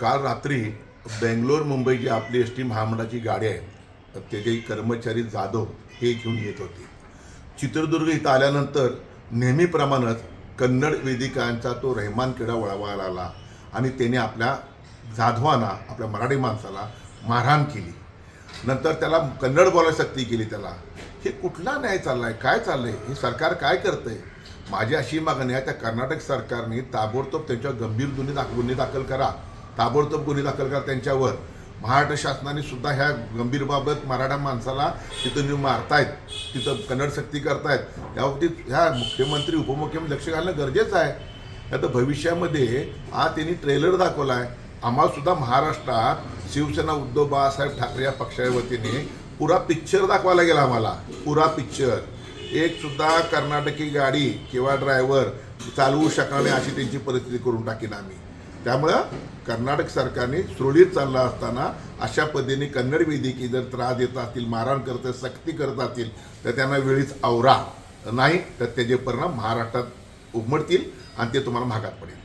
काल रात्री बेंगलोर मुंबई जी आपली एस टी महामंडळाची गाडी आहे त्याचे कर्मचारी जाधव हे घेऊन येत होते. चित्रदुर्ग इथं आल्यानंतर नेहमीप्रमाणेच कन्नड वेदिकांचा तो रहमान किडा वळवायला आला आणि त्याने आपल्या जाधवांना आपल्या मराठी माणसाला मारहाण केली. नंतर त्याला कन्नड बोलायला सक्ती केली त्याला. हे कुठला न्याय चाललाय? काय चाललंय? हे सरकार काय करतंय? माझी अशी मागणी आहे त्या कर्नाटक सरकारने ताबडतोब त्यांच्या गंभीर गुन्हे दाख गुन्हे दाखल करा. ताबडतोब गुन्हे दाखल करा त्यांच्यावर. महाराष्ट्र शासनाने सुद्धा ह्या गंभीर बाबत मराठा माणसाला तिथं मारतायत तिथं कन्नड सक्ती करतायत याबाबतीत ह्या मुख्यमंत्री उपमुख्यमंत्री लक्ष घालणं गरजेचं आहे. आता भविष्यामध्ये आज त्यांनी ट्रेलर दाखवला आहे आम्हाला सुद्धा महाराष्ट्रात शिवसेना उद्धव बाळासाहेब ठाकरे या पक्षाच्या वतीने पुरा पिक्चर दाखवायला गेला आम्हाला. पुरा पिक्चर एक सुद्धा कर्नाटकी गाडी किंवा ड्रायव्हर चालवू शकणार नाही अशी त्यांची परिस्थिती करून टाकीन आम्ही. त्यामुळं कर्नाटक सरकारने सुरळीत चालला असताना अशा पद्धतीने कन्नड वेदिकी जर त्रास देत असतील मारहाण करत सक्ती करत असतील तर त्यांना वेळीच आवरा. नाही तर त्याचे परिणाम महाराष्ट्रात उमटतील आणि ते तुम्हाला महागात पडेल.